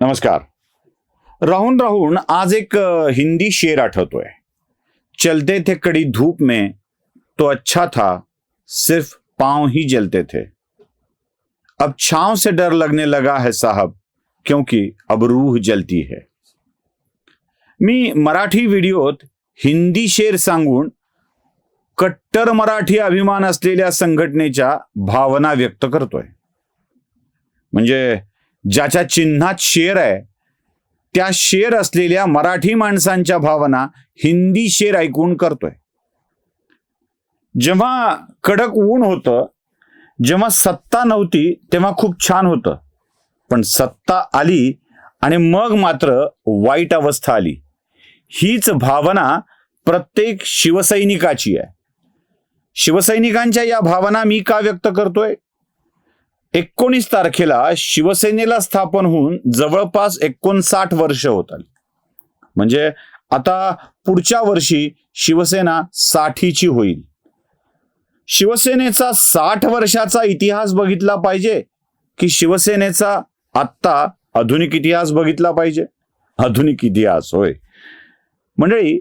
नमस्कार. राहून राहून आज एक हिंदी शेर आठवतोय. चलते थे कड़ी धूप में तो अच्छा था सिर्फ पांव ही जलते थे. अब छांव से डर लगने लगा है साहब क्योंकि अब रूह जलती है. मी मराठी व्हिडिओत हिंदी शेर सांगून कट्टर मराठी अभिमान असलेल्या संघटनेच्या भावना व्यक्त करतोय. म्हणजे ज्याच्या चिन्हात शेर आहे त्या शेर असलेल्या मराठी माणसांच्या भावना हिंदी शेर ऐकून करतोय. जेव्हा कडक ऊन होतं जेव्हा सत्ता नव्हती तेव्हा खूप छान होतं. पण सत्ता आली आणि मग मात्र वाईट अवस्था आली. हीच भावना प्रत्येक शिवसैनिकाची आहे. शिवसैनिकांच्या या भावना मी का व्यक्त करतोय? एकोणीस तारखेला शिवसेनेला स्थापन होऊन जवळपास एकोणसाठ वर्ष होत आली. म्हणजे आता पुढच्या वर्षी शिवसेना साठीची होईल. शिवसेनेचा साठ वर्षाचा इतिहास बघितला पाहिजे की शिवसेनेचा आत्ता आधुनिक इतिहास बघितला पाहिजे. आधुनिक इतिहास होय. मंडळी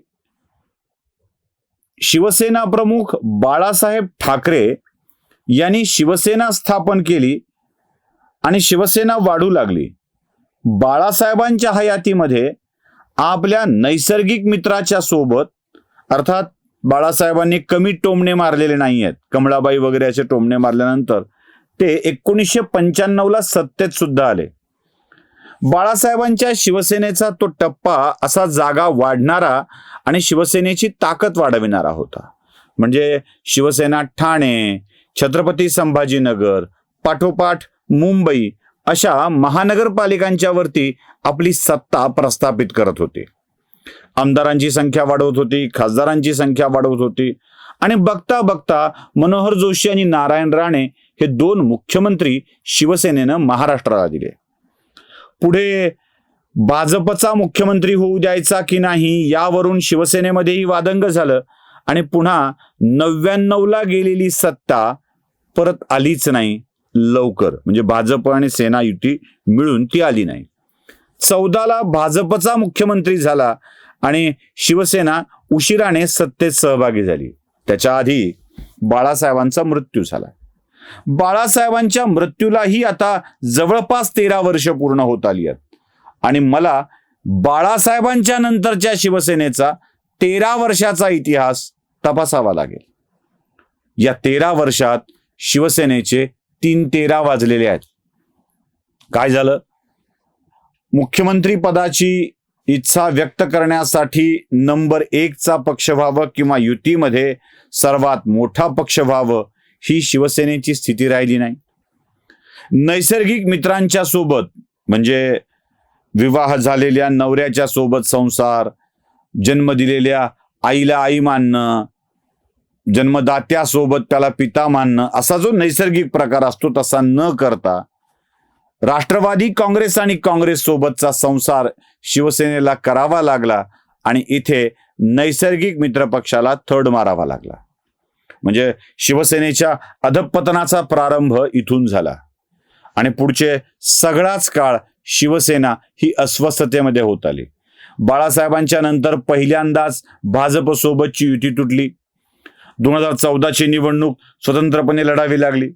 शिवसेना प्रमुख बाळासाहेब ठाकरे यांनी शिवसेना स्थापन केली आणि शिवसेना वाढू लागली. बाळासाहेबांच्या हयातीमध्ये आपल्या नैसर्गिक मित्राच्या सोबत अर्थात बाळासाहेबांनी कमी टोमणे मारलेले नाही आहेत कमळाबाई वगैरे असे टोमणे मारल्यानंतर ते एकोणीसशे पंच्याण्णवला सत्तेत सुद्धा आले. बाळासाहेबांच्या शिवसेनेचा तो टप्पा असा जागा वाढणारा आणि शिवसेनेची ताकद वाढविणारा होता. म्हणजे शिवसेना ठाणे छत्रपती संभाजीनगर पाठोपाठ मुंबई अशा महानगरपालिकांच्या वरती आपली सत्ता प्रस्थापित करत होती. आमदारांची संख्या वाढवत होती खासदारांची संख्या वाढवत होती आणि बघता बघता मनोहर जोशी आणि नारायण राणे हे दोन मुख्यमंत्री शिवसेनेनं महाराष्ट्राला दिले. पुढे भाजपचा मुख्यमंत्री होऊ द्यायचा की नाही यावरून शिवसेनेमध्येही वादंग झालं आणि पुन्हा नव्याण्णवला गेलेली सत्ता परत आलीच नाही. लवकर. म्हणजे भाजप आणि सेना युती मिळून ती आली नाही. चौदाला भाजपचा मुख्यमंत्री झाला आणि शिवसेना उशिराने सत्तेत सहभागी झाली. त्याच्या आधी बाळासाहेबांचा मृत्यू झाला. बाळासाहेबांच्या मृत्यूलाही आता जवळपास तेरा वर्ष पूर्ण होत आली आहेत. आणि मला बाळासाहेबांच्या नंतरच्या शिवसेनेचा तेरा वर्षाचा इतिहास तपासावा लागेल. या तेरा वर्षात शिवसेनेचे तीन तेरा वाजलेले आहेत. काय झालं? मुख्यमंत्री पदाची इच्छा व्यक्त करण्यासाठी नंबर एकचा पक्ष व्हावं किंवा युतीमध्ये सर्वात मोठा पक्ष व्हावं ही शिवसेनेची स्थिती राहिली नाही. नैसर्गिक मित्रांच्या सोबत म्हणजे विवाह झालेल्या नवऱ्याच्या सोबत संसार जन्म दिलेल्या आईला आई मानणं जन्मदात्यासोबत त्याला पिता मानणं असा जो नैसर्गिक प्रकार असतो तसा न करता राष्ट्रवादी काँग्रेस आणि काँग्रेस सोबतचा संसार शिवसेनेला करावा लागला आणि इथे नैसर्गिक मित्रपक्षाला थड मारावा लागला. म्हणजे शिवसेनेच्या अधपतनाचा प्रारंभ इथून झाला. आणि पुढचे सगळाच काळ शिवसेना ही अस्वस्थतेमध्ये होत आली. बाळासाहेबांच्या नंतर पहिल्यांदाच भाजपसोबतची युती तुटली. दोन हजार चौदाची निवडणूक स्वतंत्रपणे लढावी लागली.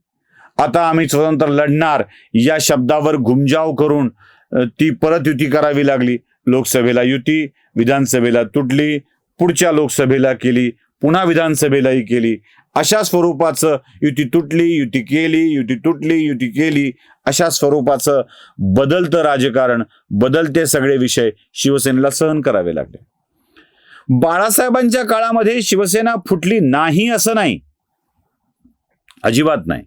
आता आम्ही स्वतंत्र लढणार या शब्दावर घुमजाव करून ती परत युती करावी लागली. लोकसभेला युती विधानसभेला तुटली पुढच्या लोकसभेला केली पुन्हा विधानसभेलाही केली. अशा स्वरूपाचं युती तुटली युती केली युती तुटली युती केली. अशा स्वरूपाचं बदलतं राजकारण बदलते सगळे विषय शिवसेनेला सहन करावे लागले. बाळासाहेबांच्या काळामध्ये शिवसेना फुटली नाही असं नाही. अजिबात नाही.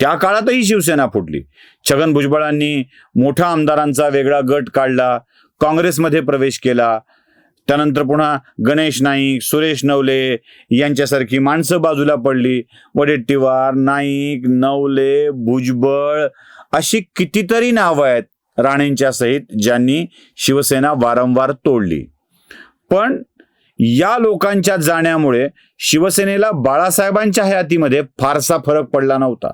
त्या काळातही शिवसेना फुटली. छगन भुजबळांनी मोठा आमदारांचा वेगळा गट काढला काँग्रेसमध्ये प्रवेश केला. त्यानंतर पुन्हा गणेश नाईक सुरेश नवले यांच्यासारखी माणसं बाजूला पडली. वडेट्टीवार नाईक नवले भुजबळ अशी कितीतरी नावं आहेत राणेंच्या सहित ज्यांनी शिवसेना वारंवार तोडली. पण या लोकांच्या जाण्यामुळे शिवसेनेला बाळासाहेबांच्या हयातीमध्ये फारसा फरक पडला नव्हता.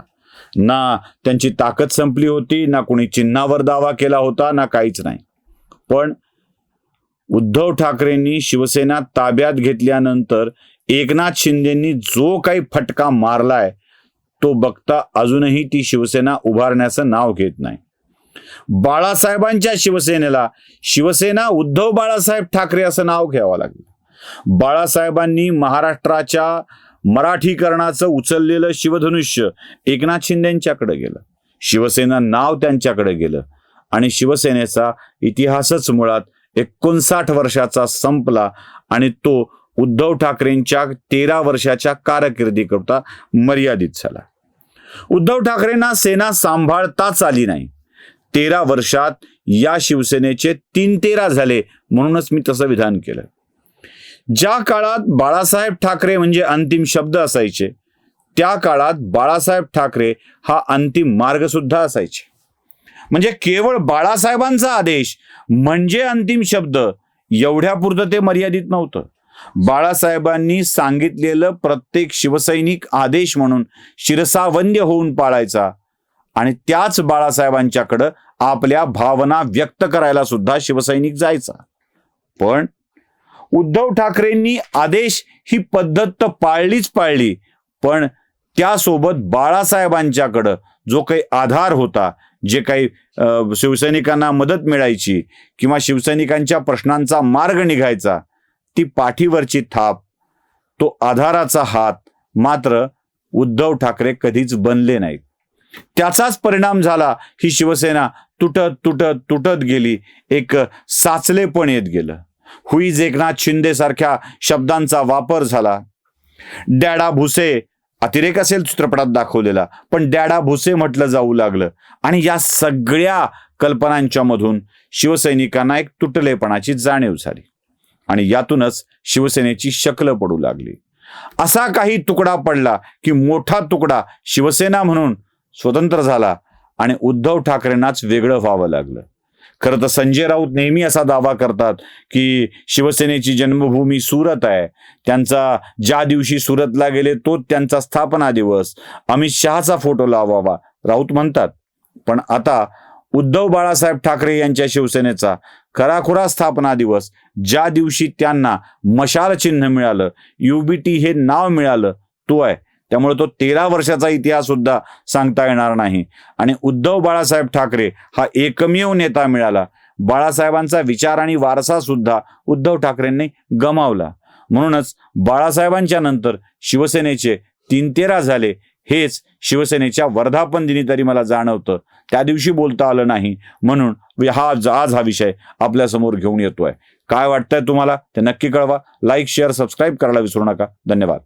ना त्यांची ताकद संपली होती ना कोणी चिन्हावर दावा केला होता ना काहीच नाही. पण उद्धव ठाकरेंनी शिवसेना ताब्यात घेतल्यानंतर एकनाथ शिंदेंनी जो काही फटका मारलाय तो बघता अजूनही ती शिवसेना उभारण्याचं नाव घेत नाही. बाळासाहेबांच्या शिवसेनेला शिवसेना उद्धव बाळासाहेब ठाकरे असं नाव घ्यावं लागलं. बाळासाहेबांनी महाराष्ट्राच्या मराठीकरणाचं उचललेलं शिवधनुष्य एकनाथ शिंदेंच्याकडे गेलं. शिवसेना नाव त्यांच्याकडे गेलं आणि शिवसेनेचा इतिहासच मुळात एकोणसाठ वर्षाचा संपला आणि तो उद्धव ठाकरेंच्या तेरा वर्षाच्या कारकिर्दीकरता मर्यादित झाला. उद्धव ठाकरेंना सेना सांभाळताच आली नाही. तेरा वर्षात या शिवसेनेचे तीन तेरा झाले म्हणूनच मी तसं विधान केलं. ज्या काळात बाळासाहेब ठाकरे म्हणजे अंतिम शब्द असायचे त्या काळात बाळासाहेब ठाकरे हा अंतिम मार्ग सुद्धा असायचे. म्हणजे केवळ बाळासाहेबांचा आदेश म्हणजे अंतिम शब्द एवढ्यापुरतं ते मर्यादित नव्हतं. बाळासाहेबांनी सांगितलेलं प्रत्येक शिवसैनिक आदेश म्हणून शिरसावंद्य होऊन पाळायचा आणि त्याच बाळासाहेबांच्याकडं आपल्या भावना व्यक्त करायला सुद्धा शिवसैनिक जायचा. पण उद्धव ठाकरेंनी आदेश ही पद्धत तर पाळलीच पाळली पण त्यासोबत बाळासाहेबांच्याकडं जो काही आधार होता जे काही शिवसैनिकांना मदत मिळायची किंवा शिवसैनिकांच्या प्रश्नांचा मार्ग निघायचा ती पाठीवरची थाप तो आधाराचा हात मात्र उद्धव ठाकरे कधीच बनले नाहीत. त्याचाच परिणाम झाला ही शिवसेना तुटत तुटत तुटत गेली एक साचलेपण येत गेलं. हुईज एकनाथ शिंदे सारख्या शब्दांचा वापर झाला. डॅडा भुसे अतिरेक असेल चित्रपटात दाखवलेला पण डॅडा भुसे म्हटलं जाऊ लागलं. आणि या सगळ्या कल्पनांच्या मधून शिवसैनिकांना एक तुटलेपणाची जाणीव झाली. आणि यातूनच शिवसेनेची शकल पडू लागली. असा काही तुकडा पडला की मोठा तुकडा शिवसेना म्हणून स्वतंत्र झाला आणि उद्धव ठाकरेंनाच वेगळं व्हावं लागलं. खरं तर संजय राऊत नेहमी असा दावा करतात की शिवसेनेची जन्मभूमी सुरत आहे. त्यांचा ज्या दिवशी सुरतला गेले तो त्यांचा स्थापना दिवस. अमित शहाचा फोटो लावावा राऊत म्हणतात. पण आता उद्धव बाळासाहेब ठाकरे यांच्या शिवसेनेचा खराखुरा स्थापना दिवस. ज्या दिवशी त्यांना मशाल चिन्ह मिळालं युबीटी हे नाव मिळालं तो आहे. त्यामुळे तो तेरा वर्षाचा इतिहास सुद्धा सांगता येणार नाही. आणि उद्धव बाळासाहेब ठाकरे हा एकमेव नेता मिळाला. बाळासाहेबांचा विचार आणि वारसा सुद्धा उद्धव ठाकरेंनी गमावला. म्हणूनच बाळासाहेबांच्या नंतर शिवसेनेचे तीन तेरा झाले हेच शिवसेनेच्या वर्धापन दिनी तरी मला जाणवतं. त्या दिवशी बोलता आलं नाही म्हणून हा आज हा विषय आपल्यासमोर घेऊन येतोय. काय वाटतंय तुम्हाला ते नक्की कळवा. लाईक शेअर सबस्क्राईब करायला विसरू नका. धन्यवाद.